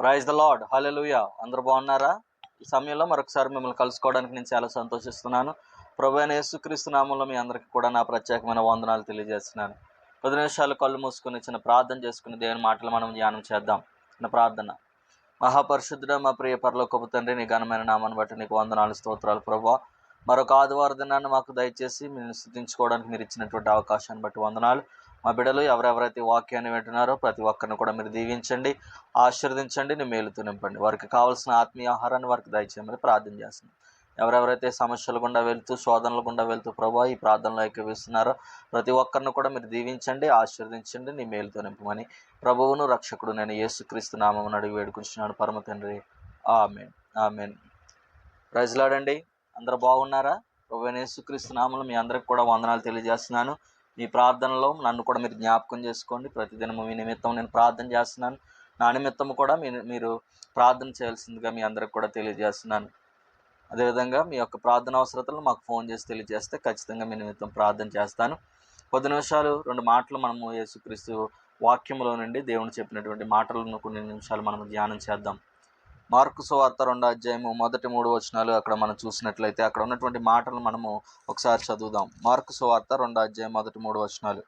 Praise the lord హల్లెలూయా. అందరు బాగున్నారా? ఈ సమయంలో మరొకసారి మిమ్మల్ని కలుసుకోవడానికి నేను చాలా సంతోషిస్తున్నాను. ప్రభు అయిన యేసుక్రీస్తు నామంలో మీ అందరికీ కూడా నా ప్రత్యేకమైన వందనాలు తెలియజేస్తున్నాను. కొద్ది నిమిషాలు కళ్ళు మూసుకుని చిన్న ప్రార్థన చేసుకుని దేవుని మాటలు మనం ధ్యానం చేద్దాం. చిన్న ప్రార్థన. మహాపరిశుద్ధుడ మా ప్రియ పరలోకపు తండ్రి నీ ఘనమైన నామాన్ని బట్టి నీకు వందనాలు స్తోత్రాలు ప్రభు. మరొక ఆదివారం దినాన్ని మాకు దయచేసి మీరు స్థుతించుకోవడానికి మీరు ఇచ్చినటువంటి అవకాశాన్ని బట్టి వందనాలు. మా బిడ్డలు ఎవరెవరైతే వాక్యాన్ని వింటున్నారో ప్రతి ఒక్కరిని కూడా మీరు దీవించండి ఆశీర్వదించండి నేను మేలుతో నింపండి. వారికి కావాల్సిన ఆత్మీయ ఆహారాన్ని వారికి దయచేయమని ప్రార్థన చేస్తున్నాం. ఎవరెవరైతే సమస్యల గుండా వెళ్తూ శోధనల గుండా వెళ్తూ ప్రభా ఈ ప్రార్థనలో ఏకీవిస్తున్నారో ప్రతి ఒక్కరిని కూడా మీరు దీవించండి ఆశీర్వదించండి నీ మేలుతో నింపమని ప్రభువును రక్షకుడు నేను యేసుక్రీస్తు నామం అడిగి వేడుకుంటున్నాను పరమ తండ్రి. ఆమెన్. ఆమెన్. ప్రజలాడండి అందరు బాగున్నారా? ప్రభు అయిన యేసుక్రీస్తు నామంలో మీ అందరికి కూడా వందనాలు తెలియజేస్తున్నాను. మీ ప్రార్థనలో నన్ను కూడా మీరు జ్ఞాపకం చేసుకోండి. ప్రతిదినము మీ నిమిత్తం నేను ప్రార్థన చేస్తున్నాను. నా నిమిత్తం కూడా మీరు మీరు ప్రార్థన చేయాల్సిందిగా మీ అందరికి కూడా తెలియజేస్తున్నాను. అదేవిధంగా మీ యొక్క ప్రార్థన అవసరతలు మాకు ఫోన్ చేసి తెలియజేస్తే ఖచ్చితంగా మీ నిమిత్తం ప్రార్థన చేస్తాను. కొద్ది నిమిషాలు రెండు మాటలు మనము యేసుక్రీస్తు వాక్యంలో నుండి దేవుని చెప్పినటువంటి మాటలను కొన్ని నిమిషాలు మనం ధ్యానం చేద్దాం. మార్కు సువార్త రెండో అధ్యాయము మొదటి మూడు వచనాలు అక్కడ మనం చూసినట్లయితే అక్కడ ఉన్నటువంటి మాటలు మనము ఒకసారి చదువుదాం. మార్కు సువార్త రెండో అధ్యాయం మొదటి మూడు వచనాలు.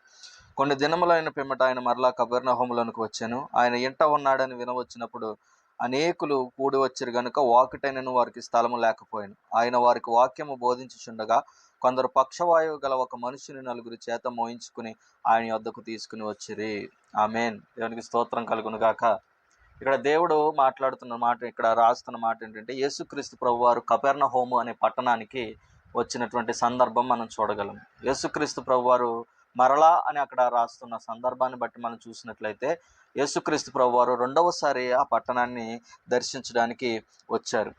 కొన్ని దినములైన పిమ్మట ఆయన మరలా కబర్నహోములోనికి వచ్చాను. ఆయన ఇంట ఉన్నాడని వినవచ్చినప్పుడు అనేకులు కూడి వచ్చారు గనుక వాకిటైనను వారికి స్థలము లేకపోయాను. ఆయన వారికి వాక్యము బోధించుచుండగా కొందరు పక్షవాయువు గల ఒక మనుషుని నలుగురి చేత మోయించుకుని ఆయన వద్దకు తీసుకుని వచ్చిరి. ఆమెన్. దేవునికి స్తోత్రం కలుగును గాక. ఇక్కడ దేవుడు మాట్లాడుతున్న మాట ఇక్కడ రాస్తున్న మాట ఏంటంటే యేసుక్రీస్తు ప్రభు వారు కపెర్ణ హోము అనే పట్టణానికి వచ్చినటువంటి సందర్భం మనం చూడగలం. యేసుక్రీస్తు ప్రభు వారు మరలా అని అక్కడ రాస్తున్న సందర్భాన్ని బట్టి మనం చూసినట్లయితే యేసుక్రీస్తు ప్రభు వారు రెండవసారి ఆ పట్టణాన్ని దర్శించడానికి వచ్చారు.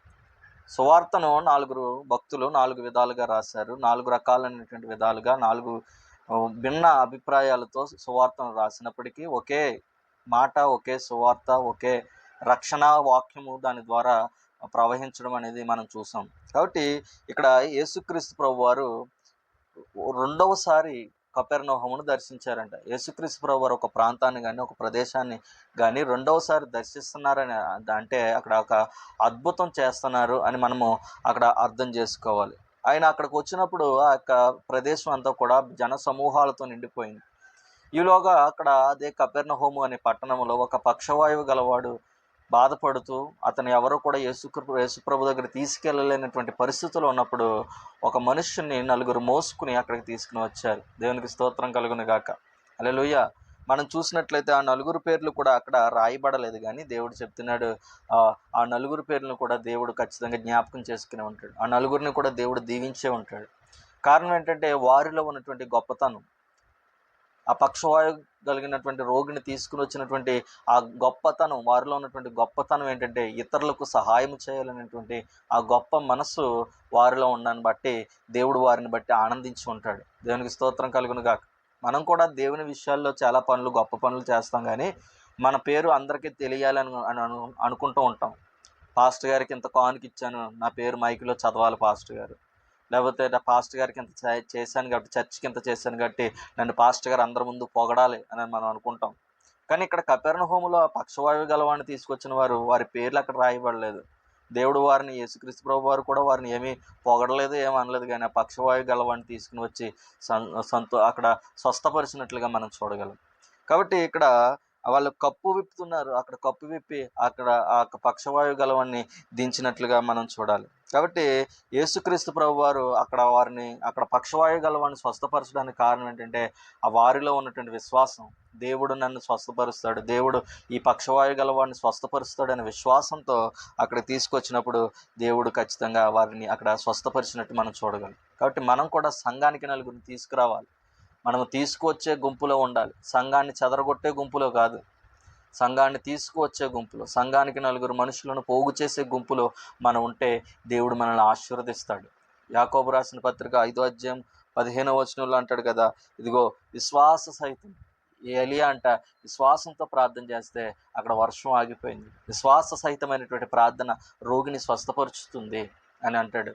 సువార్తను నాలుగు భక్తులు నాలుగు విధాలుగా రాశారు. నాలుగు రకాలైనటువంటి విధాలుగా నాలుగు భిన్న అభిప్రాయాలతో సువార్తను రాసినప్పటికీ ఒకే మాట ఒకే సువార్త ఒకే రక్షణ వాక్యము దాని ద్వారా ప్రవహించడం అనేది మనం చూసాం. కాబట్టి ఇక్కడ యేసుక్రీస్తు ప్రభు వారు రెండవసారి కపెర్నోహమును దర్శించారంట. యేసుక్రీస్తు ప్రభు వారు ఒక ప్రాంతాన్ని కానీ ఒక ప్రదేశాన్ని కానీ రెండవసారి దర్శిస్తున్నారని అంటే అక్కడ ఒక అద్భుతం చేస్తున్నారు అని మనము అక్కడ అర్థం చేసుకోవాలి. ఆయన అక్కడికి వచ్చినప్పుడు ఆ యొక్క ప్రదేశం అంతా కూడా జన సమూహాలతో నిండిపోయింది. ఈలోగా అక్కడ అదే కపెర్నహోము అనే పట్టణంలో ఒక పక్షవాయువు గలవాడు బాధపడుతూ అతను ఎవరు కూడా యేసు యేసుప్రభు దగ్గర తీసుకెళ్ళలేనటువంటి పరిస్థితులు ఉన్నప్పుడు ఒక మనుష్యుని నలుగురు మోసుకుని అక్కడికి తీసుకుని వచ్చారు. దేవునికి స్తోత్రం కలుగును గాక. అలెలుయ్య మనం చూసినట్లయితే ఆ నలుగురు పేర్లు కూడా అక్కడ రాయబడలేదు కానీ దేవుడు చెప్తున్నాడు ఆ నలుగురు పేర్లను కూడా దేవుడు ఖచ్చితంగా జ్ఞాపకం చేసుకునే ఉంటాడు. ఆ నలుగురిని కూడా దేవుడు దీవించే ఉంటాడు. కారణం ఏంటంటే వారిలో ఉన్నటువంటి గొప్పతనం. ఆ పక్షవాయు కలిగినటువంటి రోగిని తీసుకుని వచ్చినటువంటి ఆ గొప్పతనం వారిలో ఉన్నటువంటి గొప్పతనం ఏంటంటే ఇతరులకు సహాయం చేయాలనేటువంటి ఆ గొప్ప మనస్సు వారిలో ఉండని బట్టి దేవుడు వారిని బట్టి ఆనందించి ఉంటాడు. దేవునికి స్తోత్రం కలుగును గాక. మనం కూడా దేవుని విషయాల్లో చాలా పనులు గొప్ప పనులు చేస్తాం కానీ మన పేరు అందరికీ తెలియాలని అని అను అనుకుంటూ ఉంటాం. పాస్టర్ గారికి ఇంత కానుక ఇచ్చాను నా పేరు మైక్లో చదవాలి పాస్టర్ గారు. లేకపోతే నా పాస్టర్ గారికి ఇంత చేశాను కాబట్టి చర్చికి ఇంత చేశాను కాబట్టి నన్ను పాస్టర్ గారు అందరి ముందు పొగడాలి అని మనం అనుకుంటాం. కానీ ఇక్కడ కపెర్ణ హోములో పక్షవాయువు గలవాడిని తీసుకొచ్చిన వారు వారి పేర్లు అక్కడ రాయబడలేదు. దేవుడు వారిని యేసుక్రీస్తు ప్రభు వారు కూడా వారిని ఏమీ పొగడలేదు ఏమీ అనలేదు. కానీ ఆ పక్షవాయువు గలవాడిని తీసుకుని వచ్చి సంతో అక్కడ స్వస్థపరిచినట్లుగా మనం చూడగలం. కాబట్టి ఇక్కడ వాళ్ళు కప్పు విప్పుతున్నారు. అక్కడ కప్పు విప్పి అక్కడ ఆ పక్షవాయు గలవాన్ని దించినట్లుగా మనం చూడాలి. కాబట్టి యేసుక్రీస్తు ప్రభు వారు అక్కడ వారిని అక్కడ పక్షవాయు గలవాన్ని స్వస్థపరచడానికి కారణం ఏంటంటే ఆ వారిలో ఉన్నటువంటి విశ్వాసం. దేవుడు నన్ను స్వస్థపరుస్తాడు. దేవుడు ఈ పక్షవాయు గలవాడిని స్వస్థపరుస్తాడు అనే విశ్వాసంతో అక్కడ తీసుకొచ్చినప్పుడు దేవుడు ఖచ్చితంగా వారిని అక్కడ స్వస్థపరిచినట్టు మనం చూడగలం. కాబట్టి మనం కూడా సంఘానికి నలుగురిని తీసుకురావాలి. మనం తీసుకువచ్చే గుంపులో ఉండాలి. సంఘాన్ని చెదరగొట్టే గుంపులో కాదు. సంఘాన్ని తీసుకువచ్చే గుంపులో సంఘానికి నలుగురు మనుషులను పోగు చేసే గుంపులో మనం ఉంటే దేవుడు మనల్ని ఆశీర్వదిస్తాడు. యాకోబు రాసిన పత్రిక ఐదో అధ్యాయం పదిహేనో వచనంలో అంటాడు కదా ఇదిగో విశ్వాస సహితం ఏలియా అంట విశ్వాసంతో ప్రార్థన చేస్తే అక్కడ వర్షం ఆగిపోయింది. విశ్వాస సహితమైనటువంటి ప్రార్థన రోగిని స్వస్థపరుచుతుంది అని అంటాడు.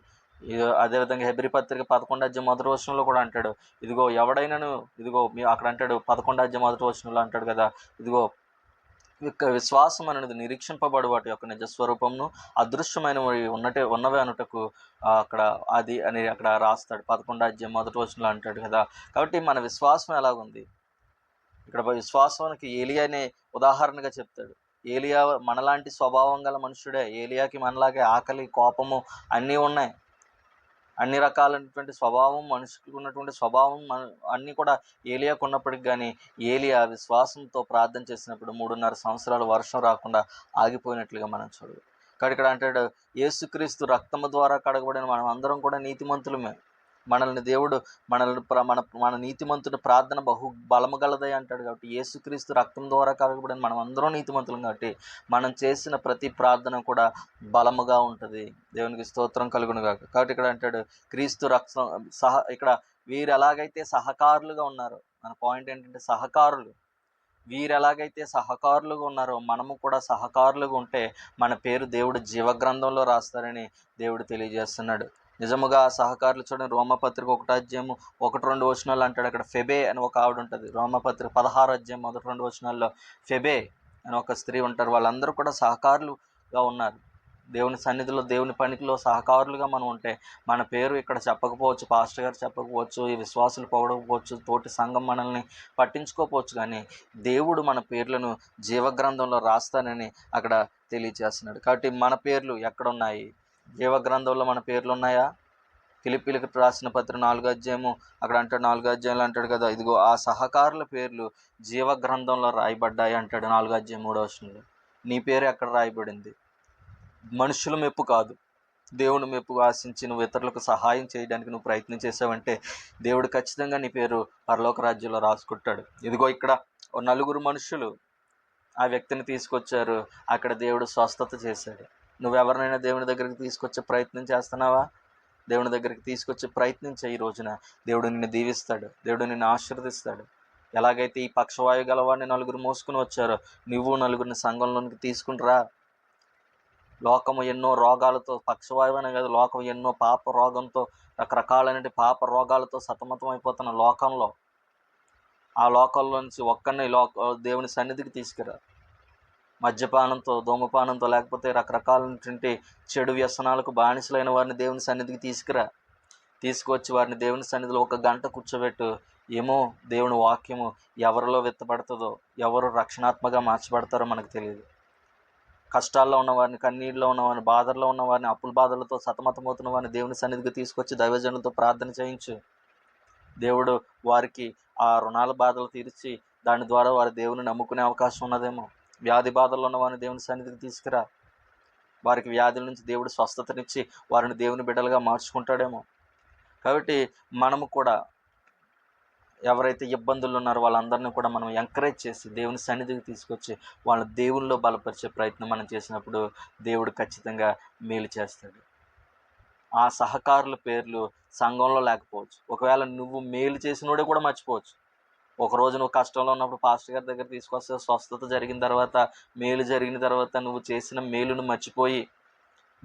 అదేవిధంగా హెబ్రి పత్రిక పదకొండు అధ్యాయం మొదటి వచనంలో కూడా అంటాడు. ఇదిగో ఎవడైనాను ఇదిగో మీ అక్కడ అంటాడు పదకొండు అధ్యాయం మొదటి వచనంలో అంటాడు కదా ఇదిగో యొక్క విశ్వాసం అనేది నిరీక్షింపబడు వాటి యొక్క నిజస్వరూపంను అదృశ్యమైన ఉన్నటే ఉన్నవే అనుటకు అక్కడ అది అని అక్కడ రాస్తాడు. పదకొండు అధ్యాయం మొదటి వచనంలో అంటాడు కదా. కాబట్టి మన విశ్వాసం ఎలాగుంది? ఇక్కడ విశ్వాసానికి ఏలియానే ఉదాహరణగా చెప్తాడు. ఏలియా మనలాంటి స్వభావం గల మనుషుడే ఏలియాకి మనలాగే ఆకలి కోపము అన్నీ ఉన్నాయి. అన్ని రకాలైనటువంటి స్వభావం మనిషికి ఉన్నటువంటి స్వభావం మన అన్నీ కూడా ఏలియాకు ఉన్నప్పటికి కానీ ఏలియా విశ్వాసంతో ప్రార్థన చేసినప్పుడు మూడున్నర సంవత్సరాలు వర్షం రాకుండా ఆగిపోయినట్లుగా మనం చూడదు ఇక్కడ అంటాడు యేసుక్రీస్తు రక్తము ద్వారా కడగబడిన మనం అందరం కూడా నీతిమంతులమే. మనల్ని దేవుడు మనల్ని ప్ర- మన మన నీతిమంతుడి ప్రార్థన బహు బలము గలదై అంటాడు కాబట్టి యేసుక్రీస్తు రక్తం ద్వారా కలగబడిన మనం అందరం నీతిమంతులం కాబట్టి మనం చేసిన ప్రతి ప్రార్థన కూడా బలముగా ఉంటుంది. దేవునికి స్తోత్రం కలుగును కాక కాబట్టి ఇక్కడ అంటాడు క్రీస్తు రక్తం సహ ఇక్కడ వీరు ఎలాగైతే సహకారులుగా ఉన్నారు మన పాయింట్ ఏంటంటే సహకారులు. వీరు ఎలాగైతే సహకారులుగా ఉన్నారో మనము కూడా సహకారులుగా ఉంటే మన పేరు దేవుడు జీవగ్రంథంలో రాస్తారని దేవుడు తెలియజేస్తున్నాడు. నిజముగా ఆ సహకారులు చూడండి రోమపత్రిక ఒకటి అధ్యాయము ఒకటి రెండు వచనాలు అంటాడు. అక్కడ ఫెబే అని ఒక ఆవిడ ఉంటుంది. రోమపత్రిక పదహారు అధ్యాయం మొదటి రెండు వచనాల్లో ఫెబే అని ఒక స్త్రీ ఉంటారు. వాళ్ళందరూ కూడా సహకారులుగా ఉన్నారు. దేవుని సన్నిధిలో దేవుని పనికిలో సహకారులుగా మనం ఉంటే మన పేరు ఇక్కడ చెప్పకపోవచ్చు పాస్టర్ గారు చెప్పకపోవచ్చు ఈ విశ్వాసులు పొగడకపోవచ్చు తోటి సంఘం మనల్ని పట్టించుకోకపోవచ్చు. కానీ దేవుడు మన పేర్లను జీవగ్రంథంలో రాస్తానని అక్కడ తెలియజేస్తున్నాడు కాబట్టి మన పేర్లు ఎక్కడ ఉన్నాయి జీవగ్రంథంలో మన పేర్లు ఉన్నాయా ఫిలిపిలకు రాసిన పత్రిక నాలుగు అధ్యాయము. అక్కడ అంటాడు నాలుగు అధ్యాయులు అంటాడు కదా ఇదిగో ఆ సహకారుల పేర్లు జీవ గ్రంథంలో రాయబడ్డాయి అంటాడు నాలుగు అధ్యాయం మూడో వచనంలో. నీ పేరు ఎక్కడ రాయబడింది. మనుషుల మెప్పు కాదు. దేవుని మెప్పు ఆశించి నువ్వు ఇతరులకు సహాయం చేయడానికి నువ్వు ప్రయత్నం చేసావంటే దేవుడు ఖచ్చితంగా నీ పేరు పరలోక రాజ్యంలో రాసుకుంటాడు. ఇదిగో ఇక్కడ ఓ నలుగురు మనుషులు ఆ వ్యక్తిని తీసుకొచ్చారు. అక్కడ దేవుడు స్వస్థత చేశాడు. నువ్వెవరినైనా దేవుని దగ్గరికి తీసుకొచ్చే ప్రయత్నం చేస్తున్నావా? దేవుని దగ్గరికి తీసుకొచ్చే ప్రయత్నం చేయి ఈ రోజున. దేవుడు నిన్ను దీవిస్తాడు. దేవుడు నిన్ను ఆశీర్వదిస్తాడు. ఎలాగైతే ఈ పక్షవాయు గలవాడిని నలుగురు మోసుకుని వచ్చారో నువ్వు నలుగురిని సంఘంలోనికి తీసుకుంటురా లోకము ఎన్నో రోగాలతో పక్షవాయువు అనే కాదు లోకం ఎన్నో పాప రోగంతో రకరకాలైన పాప రోగాలతో సతమతం అయిపోతున్న లోకంలో. ఆ లోకంలో నుంచి ఒక్కరిని లోక దేవుని సన్నిధికి తీసుకురా. మద్యపానంతో ధూమపానంతో లేకపోతే రకరకాలైనటువంటి చెడు వ్యసనాలకు బానిసలైన వారిని దేవుని సన్నిధికి తీసుకురా. తీసుకొచ్చి వారిని దేవుని సన్నిధిలో ఒక గంట కూర్చోబెట్టు. ఏమో దేవుని వాక్యము ఎవరిలో విత్తబడుతుందో ఎవరు రక్షణాత్మగా మార్చబడతారో మనకు తెలియదు. కష్టాల్లో ఉన్న వారిని కన్నీళ్ళలో ఉన్నవారిని బాధల్లో ఉన్న వారిని అప్పుల బాధలతో సతమతమవుతున్న వారిని దేవుని సన్నిధికి తీసుకొచ్చి దైవజనులతో ప్రార్థన చేయించు. దేవుడు వారికి ఆ రుణాల బాధలు తీర్చి దాని ద్వారా వారి దేవుని నమ్ముకునే అవకాశం ఉన్నదేమో. వ్యాధి బాధల్లో ఉన్న వారిని దేవుని సన్నిధికి తీసుకురా. వారికి వ్యాధుల నుంచి దేవుడు స్వస్థతనిచ్చి వారిని దేవుని బిడ్డలుగా మార్చుకుంటాడేమో. కాబట్టి మనము కూడా ఎవరైతే ఇబ్బందులు ఉన్నారో వాళ్ళందరినీ కూడా మనం ఎంకరేజ్ చేసి దేవుని సన్నిధికి తీసుకొచ్చి వాళ్ళ దేవుల్లో బలపరిచే ప్రయత్నం మనం చేసినప్పుడు దేవుడు ఖచ్చితంగా మేలు చేస్తాడు. ఆ సహకారుల పేర్లు సంఘంలో లేకపోవచ్చు. ఒకవేళ నువ్వు మేలు చేసినోడే కూడా మర్చిపోవచ్చు. ఒక రోజు నువ్వు కష్టంలో ఉన్నప్పుడు పాస్టర్ గారి దగ్గర తీసుకొస్తే స్వస్థత జరిగిన తర్వాత మేలు జరిగిన తర్వాత నువ్వు చేసిన మేలును మర్చిపోయి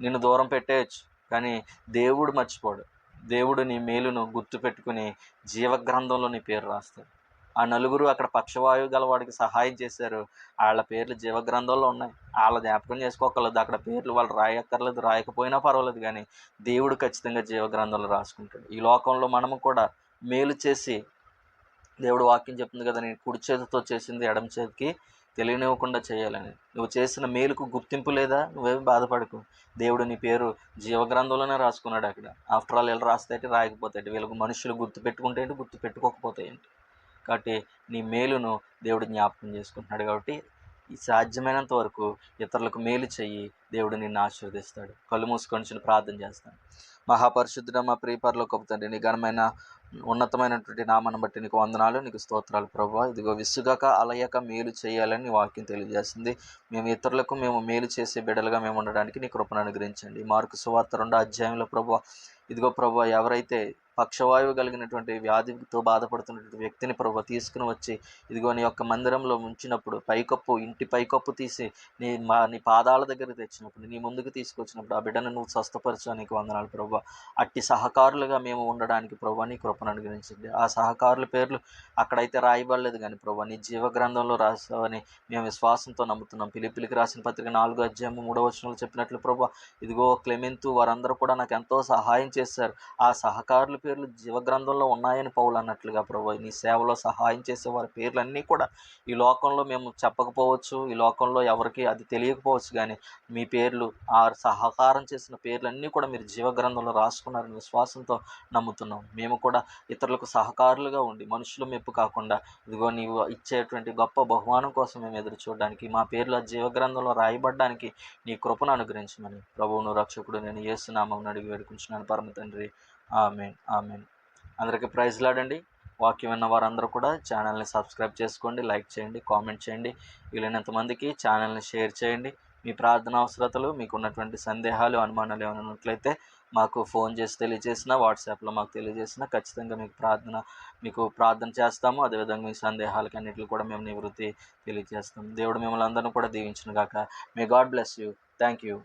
నిన్ను దూరం పెట్టేయచ్చు. కానీ దేవుడు మర్చిపోడు. దేవుడు నీ మేలును గుర్తుపెట్టుకుని జీవగ్రంథంలో నీ పేరు రాస్తాడు. ఆ నలుగురు అక్కడ పక్షవాయువు గలవాడికి సహాయం చేశారు. వాళ్ళ పేర్లు జీవగ్రంథంలో ఉన్నాయి. వాళ్ళ జ్ఞాపకం చేసుకోకర్లేదు. అక్కడ పేర్లు వాళ్ళు రాయక్కర్లేదు. రాయకపోయినా పర్వాలేదు. కానీ దేవుడు ఖచ్చితంగా జీవగ్రంథంలో రాసుకుంటాడు. ఈ లోకంలో మనము కూడా మేలు చేసి దేవుడు వాక్యం చెప్తుంది కదా నేను కుడి చేతితో చేసింది ఎడమ చేతికి తెలియనివ్వకుండా చేయాలని. నువ్వు చేసిన మేలుకు గుర్తింపు లేదా? నువ్వేమి బాధపడకు. దేవుడు నీ పేరు జీవగ్రంథంలోనే రాసుకున్నాడు అక్కడ. ఆఫ్టర్ ఆల్ వీళ్ళు రాస్తే రాయకపోతే వీళ్ళకు మనుషులు గుర్తు పెట్టుకుంటే ఏంటి? గుర్తు పెట్టుకోకపోతే ఏంటి? కాబట్టి నీ మేలును దేవుడు జ్ఞాపకం చేసుకుంటున్నాడు కాబట్టి సాధ్యమైనంత వరకు ఇతరులకు మేలు చెయ్యి దేవుడు నిన్ను ఆశీర్వదిస్తాడు. కళ్ళు మూసుకొని ప్రార్థన చేస్తాను. మహాపరిశుద్ధుడ మా ప్రియపరలో తండ్రి నీ ఘనమైన ఉన్నతమైనటువంటి నామను బట్టి నీకు వందనాలు నీకు స్తోత్రాలు ప్రభా. ఇదిగో విసుగాక అలయక మేలు చేయాలని వాక్యం తెలియజేస్తుంది. మేము ఇతరులకు మేము మేలు చేసే బిడ్డలుగా మేము ఉండడానికి నీ కృపను అనుగ్రహించండి. మార్కు సువార్త రెండో అధ్యాయంలో ప్రభా ఇదిగో ప్రభా ఎవరైతే పక్షవాయువు కలిగినటువంటి వ్యాధితో బాధపడుతున్నటువంటి వ్యక్తిని ప్రభు తీసుకుని వచ్చి ఇదిగో నీ యొక్క మందిరంలో ఉంచినప్పుడు పైకప్పు ఇంటి పైకప్పు తీసి నీ మా నీ పాదాల దగ్గర తెచ్చినప్పుడు నీ ముందుకు తీసుకొచ్చినప్పుడు ఆ బిడ్డను నువ్వు స్వస్థపరచడానికి వందనాలు ప్రభు. అట్టి సహకారులుగా మేము ఉండడానికి ప్రభు నీ కృపను అనుగ్రహించండి. ఆ సహకారుల పేర్లు అక్కడైతే రాయబడలేదు కానీ ప్రభు నీ జీవ గ్రంథంలో రాసావని మేము విశ్వాసంతో నమ్ముతున్నాం. పిలిపిలికి రాసిన పత్రిక నాలుగు అధ్యాయము మూడో వచనంలో చెప్పినట్లు ప్రభు ఇదిగో క్లెమెంతు వారందరూ కూడా నాకు ఎంతో సహాయం చేశారు. ఆ సహకారుల పేర్లు జీవగ్రంథంలో ఉన్నాయని పౌలు అన్నట్లుగా ప్రభు నీ సేవలో సహాయం చేసే వారి పేర్లన్నీ కూడా ఈ లోకంలో మేము చెప్పకపోవచ్చు ఈ లోకంలో ఎవరికి అది తెలియకపోవచ్చు కానీ మీ పేర్లు ఆ సహకారం చేసిన పేర్లన్నీ కూడా మీరు జీవగ్రంథంలో రాసుకున్నారని విశ్వాసంతో నమ్ముతున్నాం. మేము కూడా ఇతరులకు సహకారులుగా ఉండి మనుషుల మెప్పు కాకుండా ఇదిగో నీవు ఇచ్చేటువంటి గొప్ప బహుమానం కోసం మేము ఎదురు చూడడానికి మా పేర్లు ఆ జీవగ్రంథంలో రాయబడ్డానికి నీ కృపను అనుగ్రహించమని ప్రభువును రక్షకుడు నేను ఏసునామం అడిగి వేడుకుంటున్నాను. పరమ తండ్రి ఆమెన్ ఆమెన్. అందరికీ ప్రైజ్ లాడండి. వాక్యం విన్న వారందరూ కూడా ఛానల్ని సబ్స్క్రైబ్ చేసుకోండి లైక్ చేయండి కామెంట్ చేయండి. వీలైనంతమందికి ఛానల్ని షేర్ చేయండి. మీ ప్రార్థన అవసరతలు మీకు ఉన్నటువంటి సందేహాలు అనుమానాలు ఏమైనా ఉన్నట్లయితే మాకు ఫోన్ చేసి తెలియజేసిన వాట్సాప్లో మాకు తెలియజేసిన ఖచ్చితంగా మీకు ప్రార్థన మీకు ప్రార్థన చేస్తాము. అదేవిధంగా మీ సందేహాలకి అన్నింటిలో కూడా మేము నివృత్తి తెలియజేస్తాం. దేవుడు మిమ్మల్ని అందరినీ కూడా దీవించిన గాక may God bless you thank you